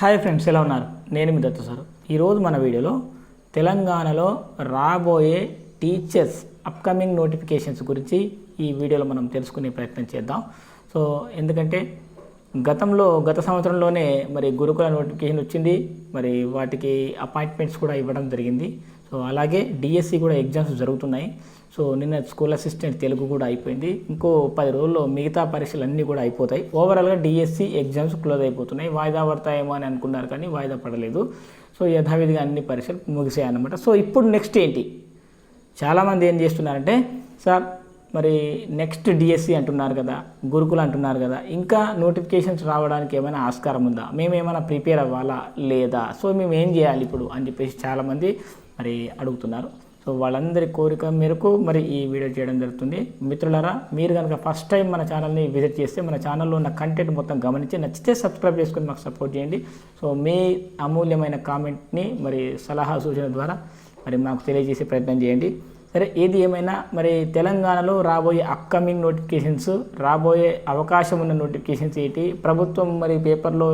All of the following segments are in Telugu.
హాయ్ ఫ్రెండ్స్ ఎలా ఉన్నారు? నేను మీ దత్త సార్. ఈరోజు మన వీడియోలో తెలంగాణలో రాబోయే టీచర్స్ అప్కమింగ్ నోటిఫికేషన్స్ గురించి ఈ వీడియోలో మనం తెలుసుకునే ప్రయత్నం చేద్దాం. సో ఎందుకంటే గతంలో గత సంవత్సరంలోనే మరి గురుకుల నోటిఫికేషన్ వచ్చింది. మరి వాటికి అపాయింట్మెంట్స్ కూడా ఇవ్వడం జరిగింది. సో అలాగే డిఎస్సి కూడా ఎగ్జామ్స్ జరుగుతున్నాయి. సో నిన్న స్కూల్ అసిస్టెంట్ తెలుగు కూడా అయిపోయింది. ఇంకో పది రోజుల్లో మిగతా పరీక్షలు అన్నీ కూడా అయిపోతాయి. ఓవరాల్గా డిఎస్సి ఎగ్జామ్స్ క్లోజ్ అయిపోతున్నాయి. వాయిదా పడతాయేమో అని అనుకున్నారు కానీ వాయిదా పడలేదు. సో యథావిధిగా అన్ని పరీక్షలు ముగిసాయి అన్నమాట సో ఇప్పుడు నెక్స్ట్ ఏంటి? చాలామంది ఏం చేస్తున్నారంటే సార్ మరి నెక్స్ట్ డిఎస్సి అంటున్నారు కదా గురుకులు అంటున్నారు కదా ఇంకా నోటిఫికేషన్స్ రావడానికి ఏమైనా ఆస్కారం ఉందా? మేము ఏమైనా ప్రిపేర్ అవ్వాలా? లేదా? సో మేము ఏం చేయాలి ఇప్పుడు? అని చెప్పేసి చాలామంది మరి అడుగుతున్నారు. సో వాళ్ళందరి కోరిక మేరకు మరి ఈ వీడియో చేయడం జరుగుతుంది. మిత్రులారా మీరు కనుక ఫస్ట్ టైం మన ఛానల్ని విజిట్ చేస్తే మన ఛానల్లో ఉన్న కంటెంట్ మొత్తం గమనించి నచ్చితే సబ్స్క్రైబ్ చేసుకుని మాకు సపోర్ట్ చేయండి. సో మీ అమూల్యమైన కామెంట్ని మరి సలహా సూచన ద్వారా మరి మాకు తెలియజేసే ప్రయత్నం చేయండి. సరే ఏది ఏమైనా మరి తెలంగాణలో రాబోయే అప్కమింగ్ నోటిఫికేషన్స్ రాబోయే అవకాశం ఉన్న నోటిఫికేషన్స్ ఏంటి? ప్రభుత్వం మరి పేపర్లో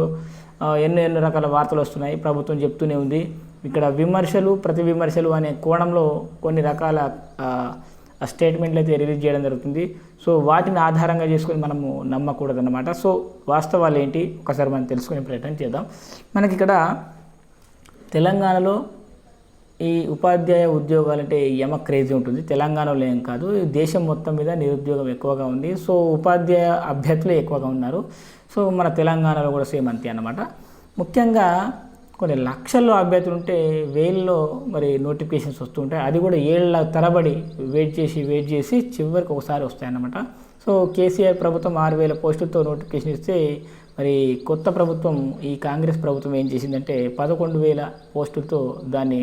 ఎన్నో ఎన్నో రకాల వార్తలు వస్తున్నాయి. ప్రభుత్వం చెప్తూనే ఉంది. ఇక్కడ విమర్శలు ప్రతి విమర్శలు అనే కోణంలో కొన్ని రకాల స్టేట్మెంట్లు అయితే రిలీజ్ చేయడం జరుగుతుంది. సో వాటిని ఆధారంగా చేసుకొని మనము నమ్మకూడదు అనమాట సో వాస్తవాలు ఏంటి? ఒకసారి మనం తెలుసుకునే ప్రయత్నం చేద్దాం. మనకి ఇక్కడ తెలంగాణలో ఈ ఉపాధ్యాయ ఉద్యోగాలు అంటే యమ క్రేజీ ఉంటుంది. తెలంగాణలో ఏం కాదు. దేశం మొత్తం మీద నిరుద్యోగం ఎక్కువగా ఉంది. సో ఉపాధ్యాయ అభ్యర్థులు ఎక్కువగా ఉన్నారు. సో మన తెలంగాణలో కూడా సేమ్ అంతే అన్నమాట. ముఖ్యంగా కొన్ని లక్షల్లో అభ్యర్థులు ఉంటే వేల్లో మరి నోటిఫికేషన్స్ వస్తుంటాయి అది కూడా ఏళ్ళ తరబడి వెయిట్ చేసి వెయిట్ చేసి చివరికి ఒకసారి వస్తాయన్నమాట. సో కేసీఆర్ ప్రభుత్వం ఆరు వేల పోస్టులతో నోటిఫికేషన్ ఇస్తే మరి కొత్త ప్రభుత్వం ఈ కాంగ్రెస్ ప్రభుత్వం ఏం చేసిందంటే పదకొండు వేల పోస్టులతో దాన్ని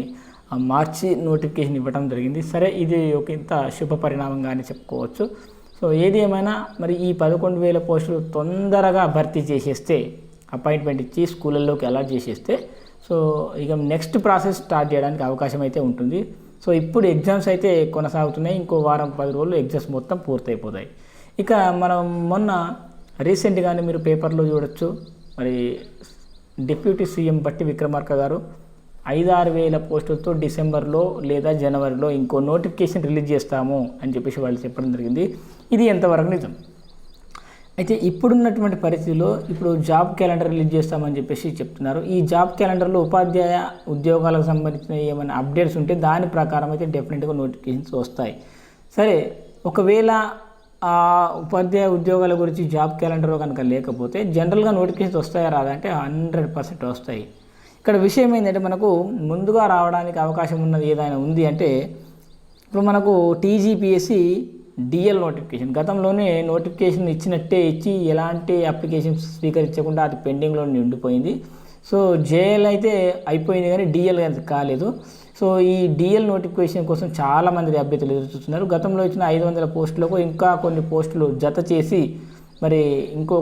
మార్చి నోటిఫికేషన్ ఇవ్వడం జరిగింది. సరే ఇది ఒక ఇంత శుభ పరిణామంగానే చెప్పుకోవచ్చు. సో ఏది ఏమైనా మరి ఈ పదకొండు వేల పోస్టులు తొందరగా భర్తీ చేసేస్తే అపాయింట్మెంట్ ఇచ్చి స్కూళ్ళల్లోకి అలాట్ చేసేస్తే సో ఇక నెక్స్ట్ ప్రాసెస్ స్టార్ట్ చేయడానికి అవకాశం అయితే ఉంటుంది. సో ఇప్పుడు ఎగ్జామ్స్ అయితే కొనసాగుతున్నాయి. ఇంకో వారం పది రోజులు ఎగ్జామ్స్ మొత్తం పూర్తయిపోతాయి. ఇక మనం మొన్న రీసెంట్గానే మీరు పేపర్లో చూడొచ్చు. మరి డిప్యూటీ సీఎం బట్టి విక్రమార్క గారు ఐదారు వేల పోస్టులతో డిసెంబర్లో లేదా జనవరిలో ఇంకో నోటిఫికేషన్ రిలీజ్ చేస్తాము అని చెప్పేసి వాళ్ళు చెప్పడం జరిగింది. ఇది ఎంతవరకు నిజం? అయితే ఇప్పుడున్నటువంటి పరిస్థితిలో ఇప్పుడు జాబ్ క్యాలెండర్ రిలీజ్ చేస్తామని చెప్పేసి చెప్తున్నారు. ఈ జాబ్ క్యాలెండర్లో ఉపాధ్యాయ ఉద్యోగాలకు సంబంధించిన ఏమైనా అప్డేట్స్ ఉంటే దాని ప్రకారం అయితే డెఫినెట్గా నోటిఫికేషన్స్ వస్తాయి. సరే ఒకవేళ ఆ ఉపాధ్యాయ ఉద్యోగాల గురించి జాబ్ క్యాలెండర్లో కనుక లేకపోతే జనరల్గా నోటిఫికేషన్స్ వస్తాయా రాదంటే హండ్రెడ్ పర్సెంట్ వస్తాయి. ఇక్కడ విషయం ఏంటంటే మనకు ముందుగా రావడానికి అవకాశం ఉన్నది ఏదైనా ఉంది అంటే ఇప్పుడు మనకు టీజీపీఎస్సి డిఎల్ నోటిఫికేషన్ గతంలోనే నోటిఫికేషన్ ఇచ్చినట్టే ఇచ్చి ఎలాంటి అప్లికేషన్ స్వీకరించకుండా అది పెండింగ్లో ఉండిపోయింది సో జేఎల్ అయితే అయిపోయింది కానీ డిఎల్ కాలేదు. సో ఈ డిఎల్ నోటిఫికేషన్ కోసం చాలామంది అభ్యర్థులు ఎదురు చూస్తున్నారు. గతంలో ఇచ్చిన ఐదు వందల పోస్టులకు ఇంకా కొన్ని పోస్టులు జత చేసి మరి ఇంకో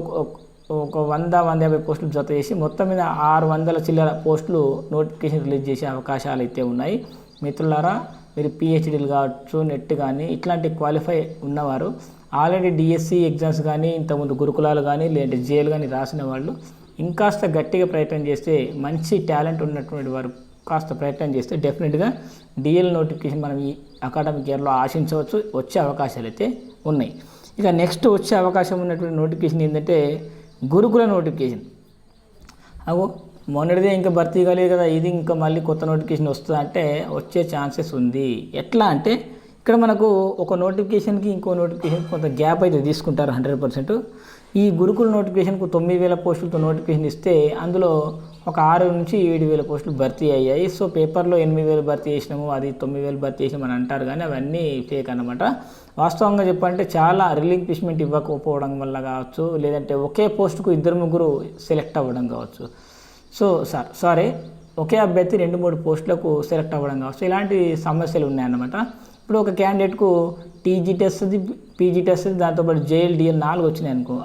ఒక వంద వంద యాభై పోస్టులు జత చేసి మొత్తం మీద ఆరు వందల చిల్లర పోస్టులు నోటిఫికేషన్ రిలీజ్ చేసే అవకాశాలు అయితే ఉన్నాయి. మిత్రులారా మీరు పిహెచ్డీలు కావచ్చు నెట్ కానీ ఇట్లాంటి క్వాలిఫై ఉన్నవారు ఆల్రెడీ డిఎస్సి ఎగ్జామ్స్ కానీ ఇంతకుముందు గురుకులాలు కానీ లేదంటే జేలు కానీ రాసిన వాళ్ళు ఇంకాస్త గట్టిగా ప్రయత్నం చేస్తే మంచి టాలెంట్ ఉన్నటువంటి వారు కాస్త ప్రయత్నం చేస్తే డెఫినెట్గా డిఎల్ నోటిఫికేషన్ మనం ఈ అకాడమిక్ ఇయర్లో ఆశించవచ్చు వచ్చే అవకాశాలు అయితే ఉన్నాయి. ఇక నెక్స్ట్ వచ్చే అవకాశం ఉన్నటువంటి నోటిఫికేషన్ ఏంటంటే గురుకుల నోటిఫికేషన్ అగో మొన్నటిదే ఇంకా భర్తీ కాలేదు కదా ఇది ఇంకా మళ్ళీ కొత్త నోటిఫికేషన్ వస్తుంది అంటే వచ్చే ఛాన్సెస్ ఉంది. ఎట్లా అంటే ఇక్కడ మనకు ఒక నోటిఫికేషన్కి ఇంకో నోటిఫికేషన్ కొంత గ్యాప్ అయితే తీసుకుంటారు హండ్రెడ్ పర్సెంట్. ఈ గురుకుల నోటిఫికేషన్కు తొమ్మిది వేల పోస్టులతో నోటిఫికేషన్ ఇస్తే అందులో ఒక ఆరు నుంచి ఏడు వేల పోస్టులు భర్తీ అయ్యాయి. సో పేపర్లో ఎనిమిది వేలు భర్తీ చేసినాము అది తొమ్మిది వేలు భర్తీ చేసినామని అంటారు కానీ అవన్నీ ఫేక్ అనమాట వాస్తవంగా చెప్పాలంటే చాలా రిలింక్విష్మెంట్ ఇవ్వకపోవడం వల్ల కావచ్చు లేదంటే ఒకే పోస్టుకు ఇద్దరు ముగ్గురు సెలెక్ట్ అవ్వడం కావచ్చు. సో సార్ సారీ ఒకే అభ్యర్థి రెండు మూడు పోస్టులకు సెలెక్ట్ అవ్వడం కావచ్చు. ఇలాంటి సమస్యలు ఉన్నాయన్నమాట. ఇప్పుడు ఒక క్యాండిడేట్కు టీజీ టెస్ట్ పీజీ టెస్ట్ దాంతోపాటు జేఎల్ డిఎల్ నాలుగు వచ్చినాయి అనుకో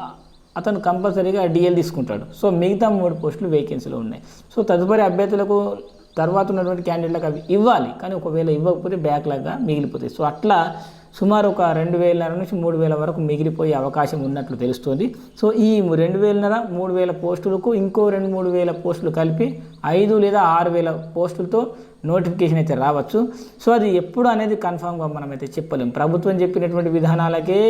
అతను కంపల్సరీగా డిఎల్ తీసుకుంటాడు. సో మిగతా మూడు పోస్టులు వేకెన్సీలో ఉన్నాయి. సో తదుపరి అభ్యర్థులకు తర్వాత ఉన్నటువంటి క్యాండిడేట్లకు అవి ఇవ్వాలి. కానీ ఒకవేళ ఇవ్వకపోతే బ్యాక్లాగ్గా మిగిలిపోతాయి. సో అట్లా సుమారు ఒక రెండు వేలన్నర నుంచి మూడు వేల వరకు మిగిలిపోయే అవకాశం ఉన్నట్లు తెలుస్తుంది. సో ఈ రెండు వేలన్నర మూడు వేల పోస్టులకు ఇంకో రెండు మూడు వేల పోస్టులు కలిపి ఐదు లేదా ఆరు వేల పోస్టులతో నోటిఫికేషన్ అయితే రావచ్చు. సో అది ఎప్పుడు అనేది కన్ఫామ్గా మనం అయితే చెప్పలేం. ప్రభుత్వం చెప్పినటువంటి విధానాలకే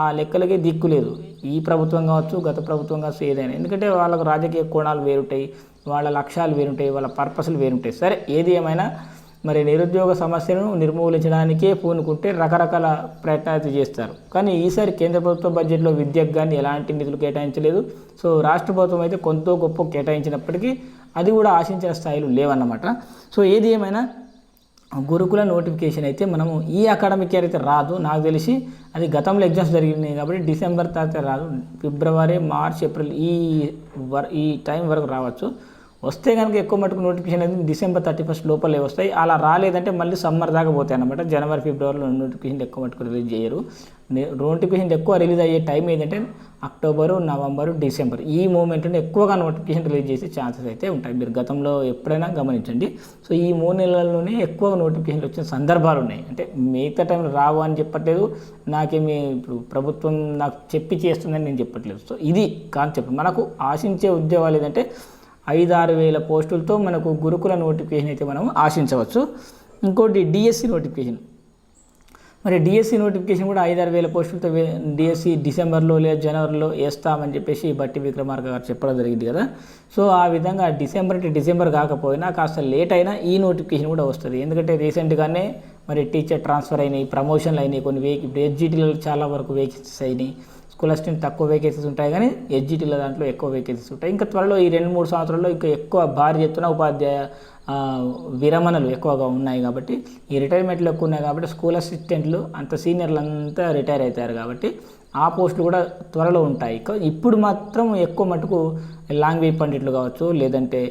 ఆ లెక్కలకే దిక్కు లేదు. ఈ ప్రభుత్వం కావచ్చు గత ప్రభుత్వం కావచ్చు ఏదైనా. ఎందుకంటే వాళ్ళకు రాజకీయ కోణాలు వేరుంటాయి వాళ్ళ లక్ష్యాలు వేరుంటాయి వాళ్ళ పర్పస్లు వేరుంటాయి. సరే ఏది ఏమైనా మరి నిరుద్యోగ సమస్యను నిర్మూలించడానికే పూనుకుంటే రకరకాల ప్రయత్నాలు చేస్తారు. కానీ ఈసారి కేంద్ర ప్రభుత్వ బడ్జెట్లో విద్యకు కానీ ఎలాంటి నిధులు కేటాయించలేదు. సో రాష్ట్ర ప్రభుత్వం అయితే కొంత గొప్ప కేటాయించినప్పటికీ అది కూడా ఆశించిన స్థాయిలో లేవన్నమాట. సో ఏది ఏమైనా గురుకుల నోటిఫికేషన్ అయితే మనము ఈ అకాడమిక్ ఇయర్ అయితే రాదు. నాకు తెలిసి అది గతంలో ఎగ్జామ్స్ జరిగినాయి కాబట్టి డిసెంబర్ తర్వాత రాదు. ఫిబ్రవరి మార్చ్ ఏప్రిల్ ఈ వర్ ఈ టైం వరకు రావచ్చు. వస్తే కనుక ఎక్కువ మటుకు నోటిఫికేషన్ అనేది డిసెంబర్ థర్టీ ఫస్ట్ లోపలే వస్తాయి. అలా రాలేదంటే మళ్ళీ సమ్మర్ దాకా పోతాయి అనమాట జనవరి ఫిబ్రవరిలో నోటిఫికేషన్ ఎక్కువ మటుకు రిలీజ్ చేయరు. నోటిఫికేషన్ ఎక్కువ రిలీజ్ అయ్యే టైం ఏంటంటే అక్టోబరు నవంబరు డిసెంబర్ ఈ మూమెంట్ని ఎక్కువగా నోటిఫికేషన్ రిలీజ్ చేసే ఛాన్సెస్ అయితే ఉంటాయి. మీరు గతంలో ఎప్పుడైనా గమనించండి. సో ఈ మూడు నెలల్లోనే ఎక్కువ నోటిఫికేషన్లు వచ్చిన సందర్భాలు ఉన్నాయి. అంటే మిగతా టైంలో రావు అని చెప్పట్లేదు. నాకేమి ఇప్పుడు ప్రభుత్వం నాకు చెప్పి చేస్తుందని నేను చెప్పట్లేదు. సో ఇది కాన్సెప్ట్. మనకు ఆశించే ఉద్యోగాలు ఏదంటే ఐదు ఆరు వేల పోస్టులతో మనకు గురుకుల నోటిఫికేషన్ అయితే మనం ఆశించవచ్చు. ఇంకోటి డిఎస్సి నోటిఫికేషన్. మరి డిఎస్సి నోటిఫికేషన్ కూడా ఐదారు వేల పోస్టులతో డిఎస్సి డిసెంబర్లో లేదా జనవరిలో వేస్తామని చెప్పేసి బట్టి విక్రమార్క గారు చెప్పడం జరిగింది కదా. సో ఆ విధంగా డిసెంబర్ అంటే డిసెంబర్ కాకపోయినా కాస్త లేట్ అయినా ఈ నోటిఫికేషన్ కూడా వస్తుంది. ఎందుకంటే రీసెంట్గానే మరి టీచర్ ట్రాన్స్ఫర్ అయినాయి ప్రమోషన్లు అయినాయి కొన్ని వేకి ఎడ్జిటీలలో చాలా వరకు వేకెన్సీస్ అయినాయి. స్కూల్ తక్కువ వేకెన్సీస్ ఉంటాయి కానీ ఎస్జిటీల దాంట్లో ఎక్కువ వేకెన్సీస్ ఉంటాయి. ఇంకా త్వరలో ఈ రెండు మూడు సంవత్సరాల్లో ఇంకా ఎక్కువ భారీ ఎత్తున ఉపాధ్యాయ విరమణలు ఎక్కువగా ఉన్నాయి కాబట్టి ఈ రిటైర్మెంట్లు ఎక్కువ ఉన్నాయి కాబట్టి స్కూల్ అసిస్టెంట్లు అంత సీనియర్లు అంతా రిటైర్ అవుతారు కాబట్టి ఆ పోస్టులు కూడా త్వరలో ఉంటాయి. ఇప్పుడు మాత్రం ఎక్కువ మటుకు లాంగ్వేజ్ పండిట్లు కావచ్చు లేదంటే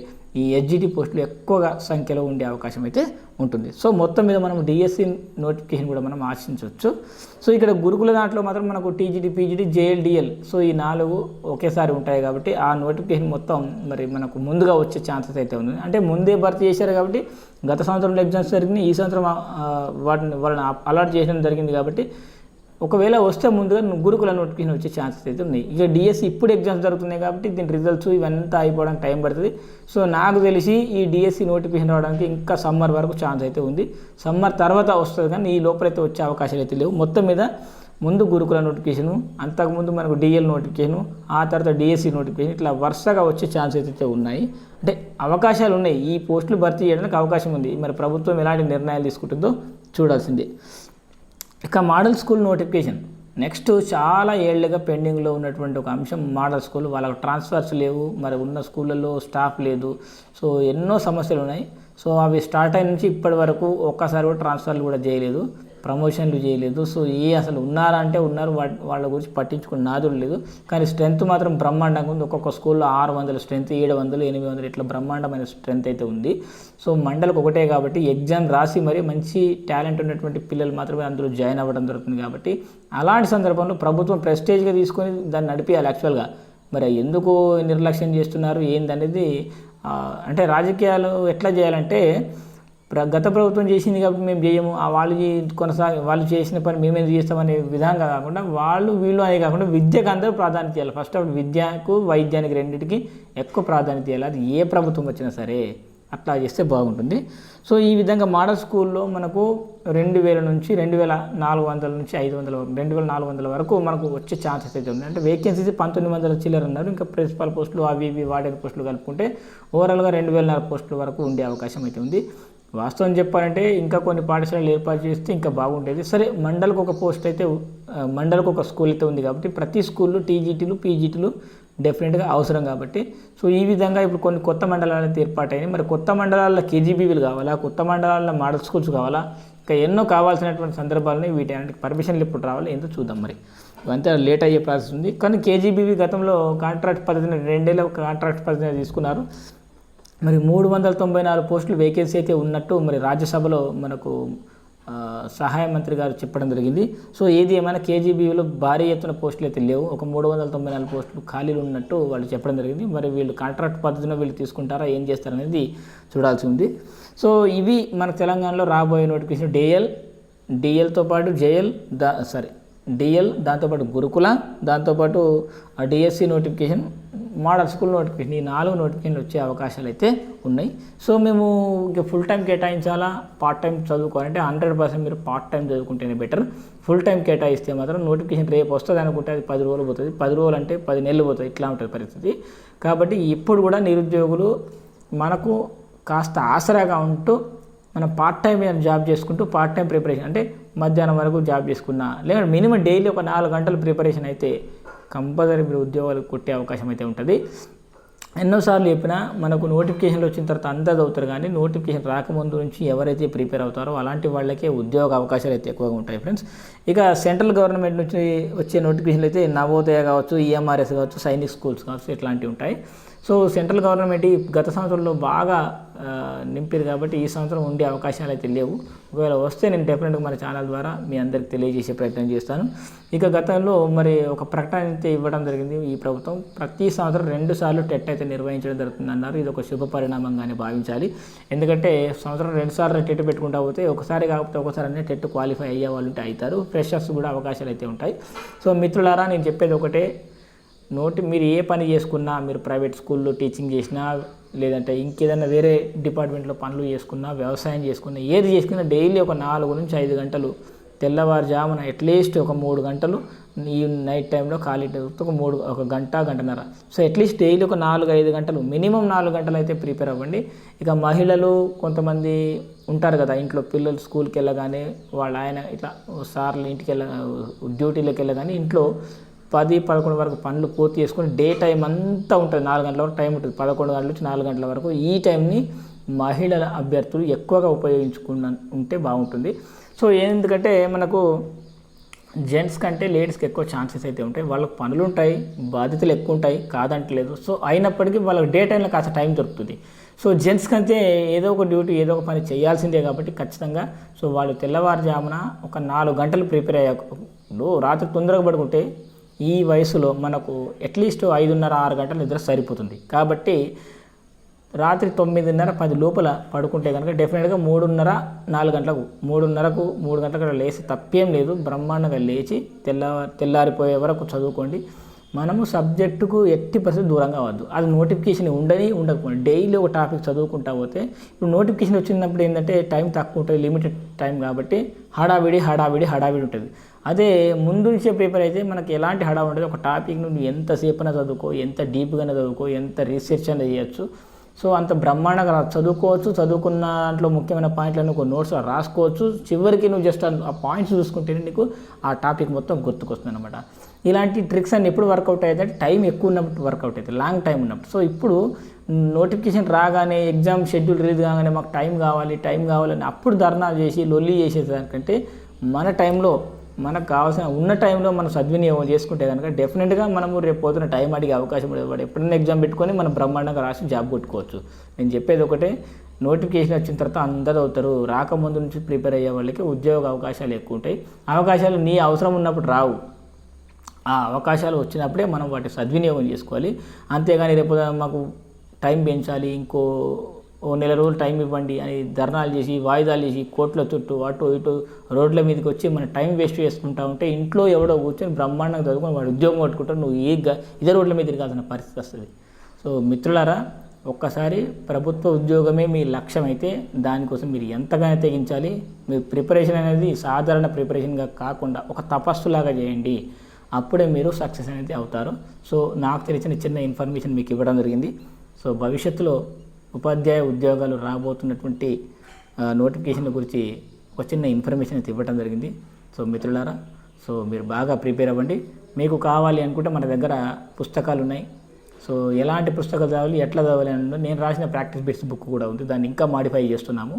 ఈ ఎస్జిటి పోస్టులు ఎక్కువగా సంఖ్యలో ఉండే అవకాశం అయితే ఉంటుంది. సో మొత్తం మీద మనం డిఎస్సి నోటిఫికేషన్ కూడా మనం ఆశించవచ్చు. సో ఇక్కడ గురుకుల దాంట్లో మాత్రం మనకు టీజీడీ పీజీడీ జేఎల్డిఎల్ సో ఈ నాలుగు ఒకేసారి ఉంటాయి కాబట్టి ఆ నోటిఫికేషన్ మొత్తం మరి మనకు ముందుగా వచ్చే ఛాన్సెస్ అయితే ఉంది అంటే ముందే భర్తీ చేశారు కాబట్టి గత సంవత్సరంలో ఎగ్జామ్స్ జరిగినాయి. ఈ సంవత్సరం వాటిని వాళ్ళని అలాట్ చేయడం జరిగింది కాబట్టి ఒకవేళ వస్తే ముందుగా గురుకుల నోటిఫికేషన్ వచ్చే ఛాన్సెస్ అయితే ఉన్నాయి. ఇక డిఎస్సి ఇప్పుడు ఎగ్జామ్స్ జరుగుతున్నాయి కాబట్టి దీని రిజల్ట్స్ ఇవంతా అయిపోవడానికి టైం పడుతుంది. సో నాకు తెలిసి ఈ డిఎస్సి నోటిఫికేషన్ రావడానికి ఇంకా సమ్మర్ వరకు ఛాన్స్ అయితే ఉంది. సమ్మర్ తర్వాత వస్తుంది కానీ ఈ లోపలైతే వచ్చే అవకాశాలు అయితే లేవు. మొత్తం మీద ముందు గురుకుల నోటిఫికేషను అంతకుముందు మనకు డిఎల్ నోటిఫికేషను ఆ తర్వాత డిఎస్సి నోటిఫికేషన్ ఇట్లా వరుసగా వచ్చే ఛాన్స్ అయితే ఉన్నాయి. అంటే అవకాశాలు ఉన్నాయి. ఈ పోస్టులు భర్తీ చేయడానికి అవకాశం ఉంది. మరి ప్రభుత్వం ఎలాంటి నిర్ణయాలు తీసుకుంటుందో చూడాల్సిందే. ఇక మోడల్ స్కూల్ నోటిఫికేషన్. నెక్స్ట్ చాలా ఏళ్ళుగా పెండింగ్లో ఉన్నటువంటి ఒక అంశం మోడల్ స్కూల్. వాళ్ళకి ట్రాన్స్ఫర్స్ లేవు మరి ఉన్న స్కూళ్ళల్లో స్టాఫ్ లేదు. సో ఎన్నో సమస్యలు ఉన్నాయి. సో అవి స్టార్ట్ అయిన నుంచి ఇప్పటి వరకు ఒక్కసారి కూడా ట్రాన్స్ఫర్లు కూడా చేయలేదు. ప్రమోషన్లు చేయలేదు. సో ఏ అసలు ఉన్నారా అంటే ఉన్నారు. వాళ్ళ గురించి పట్టించుకున్న నాదుడు లేదు. కానీ స్ట్రెంత్ మాత్రం బ్రహ్మాండంగా ఉంది. ఒక్కొక్క స్కూల్లో ఆరు వందల స్ట్రెంత్ ఏడు వందలు ఎనిమిది వందలు ఇట్లా బ్రహ్మాండమైన స్ట్రెంత్ అయితే ఉంది. సో మండలకు ఒకటే కాబట్టి ఎగ్జామ్ రాసి మరి మంచి టాలెంట్ ఉన్నటువంటి పిల్లలు మాత్రమే అందులో జాయిన్ అవ్వడం జరుగుతుంది కాబట్టి అలాంటి సందర్భంలో ప్రభుత్వం ప్రెస్టేజ్గా తీసుకొని దాన్ని నడిపించాలి యాక్చువల్గా. మరి ఎందుకు నిర్లక్ష్యం చేస్తున్నారు? ఏందనేది అంటే రాజకీయాలు ఎట్లా చేయాలంటే గత ప్రభుత్వం చేసింది కాబట్టి మేము చేయము. ఆ వాళ్ళు చే- కొనసాగి వాళ్ళు చేసిన పని మేమేం చేస్తామనే విధంగా కాకుండా వాళ్ళు వీళ్ళు అనే కాకుండా విద్యకు అందరూ ప్రాధాన్యత ఇవ్వాలి ఫస్ట్ ఆఫ్ విద్యకు వైద్యానికి రెండింటికి ఎక్కువ ప్రాధాన్యత ఇవ్వాలి అది ఏ ప్రభుత్వం వచ్చినా సరే అట్లా చేస్తే బాగుంటుంది. సో ఈ విధంగా మోడల్ స్కూల్లో మనకు రెండు వేల నుంచి రెండు వేల నాలుగు వందల నుంచి ఐదు వందల రెండు వేల నాలుగు వందల వరకు మనకు వచ్చే ఛాన్సెస్ అయితే ఉంది అంటే వేకెన్సీస్ పంతొమ్మిది వందల చిల్లర ఉన్నారు. ఇంకా ప్రిన్సిపల్ పోస్టులు అవి ఇవి వార్డెన్ పోస్టులు కలుపుకుంటే ఓవరాల్గా రెండు వేల నాలుగు పోస్టుల వరకు ఉండే అవకాశం అయితే ఉంది. వాస్తవం చెప్పాలంటే ఇంకా కొన్ని పాఠశాలలు ఏర్పాటు చేస్తే ఇంకా బాగుండేది. సరే మండలకు ఒక పోస్ట్ అయితే మండలకు ఒక స్కూల్ అయితే ఉంది కాబట్టి ప్రతి స్కూల్లో టీజీటీలు పీజీటీలు డెఫినెట్గా అవసరం కాబట్టి. సో ఈ విధంగా ఇప్పుడు కొన్ని కొత్త మండలాలు అయితే ఏర్పాటైనాయి. మరి కొత్త మండలాల్లో కేజీబీవీలు కావాలా? కొత్త మండలాల్లో మోడల్ స్కూల్స్ కావాలా? ఇంకా ఎన్నో కావాల్సినటువంటి సందర్భాలని వీటి పర్మిషన్లు ఇప్పుడు రావాలి ఏంటో చూద్దాం మరి. ఇవంతా లేట్ అయ్యే ప్రాసెస్ ఉంది. కానీ కేజీబీవీ గతంలో కాంట్రాక్ట్ పద్ధతిని రెండేళ్ళ కాంట్రాక్ట్ పద్ధతిని తీసుకున్నారు. మరి మూడు వందల తొంభై నాలుగు పోస్టులు వేకెన్సీ అయితే ఉన్నట్టు మరి రాజ్యసభలో మనకు సహాయ మంత్రి గారు చెప్పడం జరిగింది. సో ఏది ఏమైనా కేజీబీలో భారీ ఎత్తున పోస్టులు అయితే లేవు. ఒక మూడు వందల తొంభై నాలుగు పోస్టులు ఖాళీలు ఉన్నట్టు వాళ్ళు చెప్పడం జరిగింది. మరి వీళ్ళు కాంట్రాక్ట్ పద్ధతిలో వీళ్ళు తీసుకుంటారా ఏం చేస్తారనేది చూడాల్సి ఉంది. సో ఇవి మన తెలంగాణలో రాబోయే నోటిఫికేషన్ డిఎల్ డిఎల్తో పాటు జేఎల్ దా సారీ డిఎల్ దాంతోపాటు గురుకుల దాంతోపాటు DSC notification model school notification ఈ నాలుగు నోటిఫికేషన్లు వచ్చే అవకాశాలు అయితే ఉన్నాయి. సో మేము ఇక ఫుల్ టైం కేటాయించాలా? పార్ట్ టైం చదువుకోవాలంటే హండ్రెడ్ పర్సెంట్ మీరు పార్ట్ టైం చదువుకుంటేనే బెటర్ ఫుల్ టైం కేటాయిస్తే మాత్రం నోటిఫికేషన్ రేపు వస్తుంది అనుకుంటే అది పది రోజులు పోతుంది. పది రోజులు అంటే పది నెలలు పోతుంది. ఇట్లా ఉంటుంది పరిస్థితి. కాబట్టి ఇప్పుడు కూడా నిరుద్యోగులు మనకు కాస్త ఆసరాగా ఉంటూ మనం పార్ట్ టైం జాబ్ చేసుకుంటూ పార్ట్ టైం ప్రిపరేషన్ అంటే మధ్యాహ్నం వరకు జాబ్ చేసుకున్నా లేదా మినిమం డైలీ ఒక నాలుగు గంటలు ప్రిపరేషన్ అయితే కంపల్సరీ మీరు ఉద్యోగాలు కొట్టే అవకాశం అయితే ఉంటుంది. ఎన్నోసార్లు చెప్పినా మనకు నోటిఫికేషన్లు వచ్చిన తర్వాత అంతా చదువుతారు కానీ నోటిఫికేషన్ రాకముందు నుంచి ఎవరైతే ప్రిపేర్ అవుతారో అలాంటి వాళ్ళకే ఉద్యోగ అవకాశాలు అయితే ఎక్కువగా ఉంటాయి ఫ్రెండ్స్ ఇక సెంట్రల్ గవర్నమెంట్ నుంచి వచ్చే నోటిఫికేషన్లు అయితే నవోదయ కావచ్చు ఈఎంఆర్ఎస్ కావచ్చు సైనిక్ స్కూల్స్ కావచ్చు ఇట్లాంటివి ఉంటాయి. సో సెంట్రల్ గవర్నమెంట్ ఈ గత సంవత్సరంలో బాగా నింపారు కాబట్టి ఈ సంవత్సరం ఉండే అవకాశాలు అయితే లేవు. ఒకవేళ వస్తే నేను డెఫినెట్గా మన ఛానల్ ద్వారా మీ అందరికి తెలియజేసే ప్రయత్నం చేస్తాను. ఇక గతంలో మరి ఒక ప్రకటన అయితే ఇవ్వడం జరిగింది ఈ ప్రభుత్వం. ప్రతి సంవత్సరం రెండు సార్లు టెట్ అయితే నిర్వహించడం జరుగుతుంది అన్నారు ఇది ఒక శుభ పరిణామంగానే భావించాలి. ఎందుకంటే సంవత్సరం రెండు సార్లు టెట్ పెట్టుకుంటా పోతే ఒకసారి కాకపోతే ఒకసారి అనే టెట్ క్వాలిఫై అయ్యే వాళ్ళు ఉంటే అవుతారు. ఫ్రెషర్స్ కూడా అవకాశాలు అయితే ఉంటాయి. సో మిత్రులారా నేను చెప్పేది ఒకటే. నోటి మీరు ఏ పని చేసుకున్నా మీరు ప్రైవేట్ స్కూల్లో టీచింగ్ చేసినా లేదంటే ఇంకేదైనా వేరే డిపార్ట్మెంట్లో పనులు చేసుకున్నా వ్యవసాయం చేసుకున్నా ఏది చేసుకున్నా డైలీ ఒక నాలుగు నుంచి ఐదు గంటలు తెల్లవారుజామున అట్లీస్ట్ ఒక మూడు గంటలు ఈ నైట్ టైంలో ఖాళీ ఒక మూడు ఒక గంట గంటన్నర. సో అట్లీస్ట్ డైలీ ఒక నాలుగు ఐదు గంటలు మినిమం నాలుగు గంటలు అయితే ప్రిపేర్ అవ్వండి. ఇక మహిళలు కొంతమంది ఉంటారు కదా ఇంట్లో పిల్లలు స్కూల్కి వెళ్ళగానే వాళ్ళ ఆయన ఇట్లా సార్లు ఇంటికి వెళ్ళ డ్యూటీలోకి వెళ్ళగానే ఇంట్లో పది పదకొండు వరకు పనులు పూర్తి చేసుకుని డే టైం అంతా ఉంటుంది. నాలుగు గంటల వరకు టైం ఉంటుంది. పదకొండు గంటల నుంచి నాలుగు గంటల వరకు ఈ టైంని మహిళల అభ్యర్థులు ఎక్కువగా ఉపయోగించుకున్న ఉంటే బాగుంటుంది. సో ఎందుకంటే మనకు జెంట్స్ కంటే లేడీస్కి ఎక్కువ ఛాన్సెస్ అయితే ఉంటాయి. వాళ్ళకి పనులు ఉంటాయి బాధ్యతలు ఎక్కువ ఉంటాయి కాదంటలేదు. సో అయినప్పటికీ వాళ్ళకి డే టైంలో కాస్త టైం దొరుకుతుంది. సో జెంట్స్ కంటే ఏదో ఒక డ్యూటీ ఏదో ఒక పని చేయాల్సిందే కాబట్టి ఖచ్చితంగా. సో వాళ్ళు తెల్లవారుజామున ఒక నాలుగు గంటలు ప్రిపేర్ అయ్యారు రాత్రి తొందరగా పడుకుంటే ఈ వయసులో మనకు అట్లీస్ట్ ఐదున్నర ఆరు గంటల నిద్ర సరిపోతుంది. కాబట్టి రాత్రి తొమ్మిదిన్నర పది లోపల పడుకుంటే కనుక డెఫినెట్గా మూడున్నర నాలుగు గంటలకు మూడున్నరకు మూడు గంటలకు లేచి తప్పేం లేదు. బ్రహ్మాండంగా లేచి తెల్ల తెల్లారిపోయే వరకు చదువుకోండి. మనము సబ్జెక్టుకు ఎట్టి పరిస్థితి దూరంగా అవద్దు అది నోటిఫికేషన్ ఉండని ఉండకపోండి డైలీ ఒక టాపిక్ చదువుకుంటా పోతే ఇప్పుడు నోటిఫికేషన్ వచ్చినప్పుడు ఏంటంటే టైం తక్కువ ఉంటుంది లిమిటెడ్ టైం కాబట్టి హడావిడి హడావిడి హడావిడి ఉంటుంది. అదే ముందుంచే పేపర్ అయితే మనకి ఎలాంటి హడా ఉండదు. ఒక టాపిక్ నుండి ఎంతసేపున చదువుకో ఎంత డీప్గానే చదువుకో ఎంత రీసెర్చ్ అయినా చేయొచ్చు. సో అంత బ్రహ్మాండంగా చదువుకోవచ్చు. చదువుకున్న దాంట్లో ముఖ్యమైన పాయింట్లను ఒక నోట్స్ రాసుకోవచ్చు. చివరికి నువ్వు జస్ట్ ఆ పాయింట్స్ చూసుకుంటేనే నీకు ఆ టాపిక్ మొత్తం గుర్తుకొస్తుంది అనమాట ఇలాంటి ట్రిక్స్ అన్ని ఎప్పుడు వర్కౌట్ అవుతాయి టైం ఎక్కువ ఉన్నప్పుడు వర్కౌట్ అవుతుంది లాంగ్ టైం ఉన్నప్పుడు. సో ఇప్పుడు నోటిఫికేషన్ రాగానే ఎగ్జామ్ షెడ్యూల్ రిలీజ్ కాగానే మాకు టైం కావాలి టైం కావాలని అప్పుడు ధర్నా చేసి లొల్లి చేసేదానికంటే మన టైంలో మనకు కావాల్సిన ఉన్న టైంలో మనం సద్వినియోగం చేసుకుంటే కనుక డెఫినెట్గా మనము రేపు పోతున్న టైం అడిగే అవకాశం లేదు. ఎప్పుడైనా ఎగ్జామ్ పెట్టుకొని మనం బ్రహ్మాండంగా రాసి జాబ్ కొట్టుకోవచ్చు. నేను చెప్పేది ఒకటే నోటిఫికేషన్ వచ్చిన తర్వాత అందరూ అవుతారు. రాకముందు నుంచి ప్రిపేర్ అయ్యే వాళ్ళకి ఉద్యోగ అవకాశాలు ఎక్కువ ఉంటాయి. అవకాశాలు నీ అవసరం ఉన్నప్పుడు రావు. ఆ అవకాశాలు వచ్చినప్పుడే మనం వాటి సద్వినియోగం చేసుకోవాలి. అంతేగాని రేపు మాకు టైం పెంచాలి ఇంకో ఓ నెల రోజులు టైం ఇవ్వండి అని ధర్నాలు చేసి వాయిదాలు చేసి కోట్ల చుట్టూ అటు ఇటు రోడ్ల మీదకి వచ్చి మన టైం వేస్ట్ చేసుకుంటా ఉంటే ఇంట్లో ఎవడో కూర్చొని బ్రహ్మాండంగా చదువుకొని వాడు ఉద్యోగం కొట్టుకుంటాడు నువ్వు ఏ గ- ఇదే రోడ్ల మీద తిరగాల్సిన పరిస్థితి వస్తుంది. సో మిత్రులారా ఒక్కసారి ప్రభుత్వ ఉద్యోగమే మీ లక్ష్యం అయితే దానికోసం మీరు ఎంతగానో తెగించాలి. మీ ప్రిపరేషన్ అనేది సాధారణ ప్రిపరేషన్గా కాకుండా ఒక తపస్సులాగా చేయండి. అప్పుడే మీరు సక్సెస్ అనేది అవుతారు. సో నాకు తెలిసిన చిన్న ఇన్ఫర్మేషన్ మీకు ఇవ్వడం జరిగింది. సో భవిష్యత్తులో ఉపాధ్యాయ ఉద్యోగాలు రాబోతున్నటువంటి నోటిఫికేషన్ల గురించి ఒక చిన్న ఇన్ఫర్మేషన్ అయితే ఇవ్వడం జరిగింది. సో మిత్రులారా సో మీరు బాగా ప్రిపేర్ అవ్వండి. మీకు కావాలి అనుకుంటే మన దగ్గర పుస్తకాలు ఉన్నాయి సో ఎలాంటి పుస్తకాలు చదవాలి ఎట్లా చదవాలి అని నేను రాసిన ప్రాక్టీస్ బిట్స్ బుక్ కూడా ఉంది. దాన్ని ఇంకా మాడిఫై చేస్తున్నాము.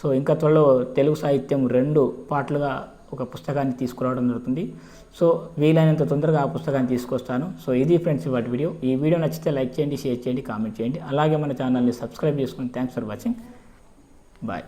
సో ఇంకా త్వరలో తెలుగు సాహిత్యం రెండు పాటలుగా ఒక పుస్తకాన్ని తీసుకురావడం జరుగుతుంది. సో వీలైనంత తొందరగా ఆ పుస్తకాన్ని తీసుకొస్తాను. సో ఇది ఫ్రెండ్స్ వాటి వీడియో. ఈ వీడియో నచ్చితే లైక్ చేయండి షేర్ చేయండి కామెంట్ చేయండి. అలాగే మన ఛానల్ని సబ్స్క్రైబ్ చేసుకోండి థ్యాంక్స్ ఫర్ వాచింగ్. బాయ్.